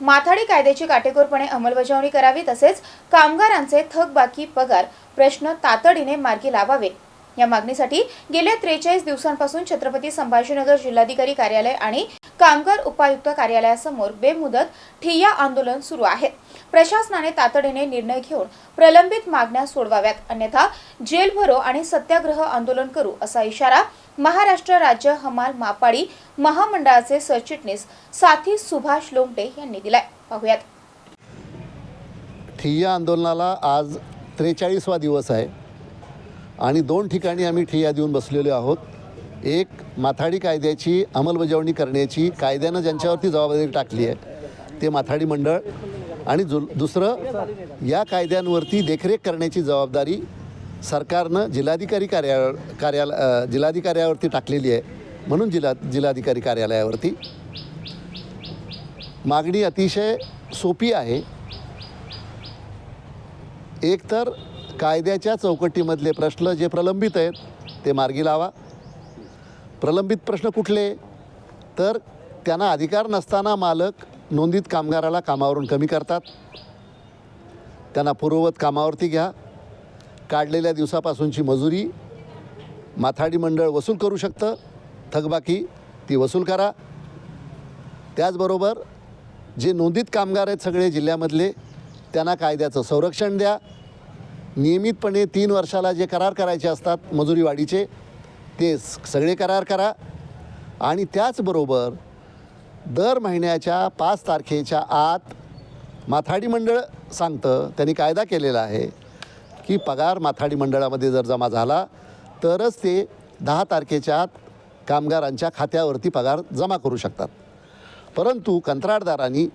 माथाडी कायद्याची काटेकोरपणे अंमलबजावणी करावी तसेच कामगारांचे थकबाकी पगार प्रश्न तातडीने मार्गी लावावे. या मागणीसाठी गेल्या त्रेचाळीस दिवसांपासून छत्रपती संभाजीनगर जिल्हाधिकारी कार्यालय आणि कामगार उपायुक्त कार्यालयासमोर बेमुदत ठिय्या आंदोलन सुरू आहे. प्रशासनाने तातडीने निर्णय घेऊन प्रलंबित मागण्या सोडवाव्यात. अन्यथा जेल भरो आणि सत्याग्रह आंदोलन करू असा इशारा महाराष्ट्र राज्य हमाल मापाडी महामंडळाचे सरचिटणीस साथी सुभाष लोमटे यांनी दिलाय. पाहुयात. ठिय्या आंदोलनाला आज त्रेचाळीसवा दिवस आहे आणि दोन ठिकाणी आम्ही ठिय्या देऊन बसलेलो आहोत. एक माथाडी कायद्याची अंमलबजावणी करण्याची कायद्यानं ज्यांच्यावरती जबाबदारी टाकली आहे ते माथाडी मंडळ. आणि जु दुसरं या कायद्यांवरती देखरेख करण्याची जबाबदारी सरकारनं जिल्हाधिकारी कार्या कार्याल जिल्हाधिकाऱ्यावरती टाकलेली आहे. म्हणून जिल्हा जिल्हाधिकारी कार्यालयावरती. मागणी अतिशय सोपी आहे. एकतर कायद्याच्या चौकटीमधले प्रश्न जे प्रलंबित आहेत ते मार्गी लावा. प्रलंबित प्रश्न कुठले? तर त्यांना अधिकार नसताना मालक नोंदीत कामगाराला कामावरून कमी करतात. त्यांना पूर्ववत कामावरती घ्या. काढलेल्या दिवसापासूनची मजुरी. माथाडी मंडळ वसूल करू शकतं. थकबाकी ती वसूल करा. त्याचबरोबर जे नोंदीत कामगार आहेत सगळे जिल्ह्यामधले त्यांना कायद्याचं संरक्षण द्या. नियमितपणे तीन वर्षाला जे करार करायचे असतात मजुरी वाढीचे ते सगळे करार करा. आणि त्याचबरोबर दर महिन्याच्या पाच तारखेच्या आत माथाडी मंडळ सांगतं त्यांनी कायदा केलेला आहे की पगार माथाडी मंडळामध्ये जर जमा झाला तरच ते दहा तारखेच्या आत कामगारांच्या खात्यावरती पगार जमा करू शकतात. परंतु कंत्राटदारांनी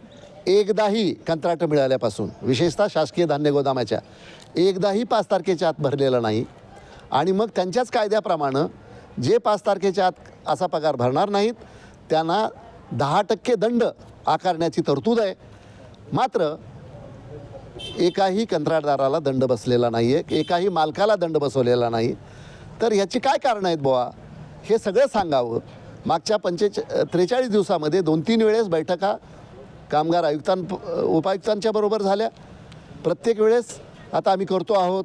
एकदाही कंत्राट मिळाल्यापासून विशेषतः शासकीय धान्य गोदामाच्या एकदाही पाच तारखेच्या आत भरलेलं नाही. आणि मग त्यांच्याच कायद्याप्रमाणे जे पाच तारखेच्या आत असा पगार भरणार नाहीत त्यांना दहा टक्के दंड आकारण्याची तरतूद आहे. मात्र एकाही कंत्राटदाराला दंड बसलेला नाही आहे एकाही मालकाला दंड बसवलेला नाही. तर ह्याची काय कारणं आहेत बुवा? हे सगळं सांगावं. मागच्या पंचेच त्रेचाळीस दिवसामध्ये दोन तीन वेळेस बैठका कामगार आयुक्तां उपायुक्तांच्या बरोबर झाल्या. प्रत्येक वेळेस आता आम्ही करतो आहोत.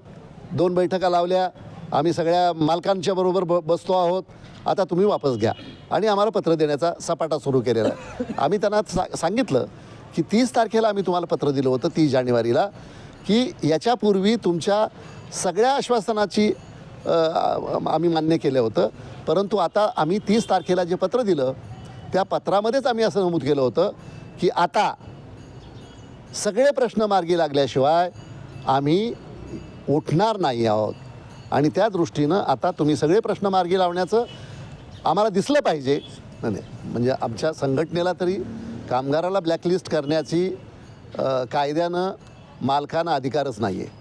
दोन बैठका लावल्या. आम्ही सगळ्या मालकांच्या बरोबर ब बसतो आहोत. आता तुम्ही वापस घ्या. आणि आम्हाला पत्र देण्याचा सपाटा सुरू केलेला आहे. आम्ही त्यांना सा सांगितलं की तीस तारखेला आम्ही तुम्हाला पत्र दिलं होतं तीस जानेवारीला की याच्यापूर्वी तुमच्या सगळ्या आश्वासनाची आम्ही मान्य केलं होतं. परंतु आता आम्ही तीस तारखेला जे पत्र दिलं त्या पत्रामध्येच आम्ही असं नमूद केलं होतं की आता सगळे प्रश्न मार्गी लागल्याशिवाय आम्ही उठणार नाही आहोत. आणि त्या दृष्टीनं आता तुम्ही सगळे प्रश्न मार्गी लावण्याचं आम्हाला दिसलं पाहिजे. नाही नाही, म्हणजे आमच्या संघटनेला तरी कामगाराला ब्लॅकलिस्ट करण्याची कायद्यानं मालकांना अधिकारच नाही आहे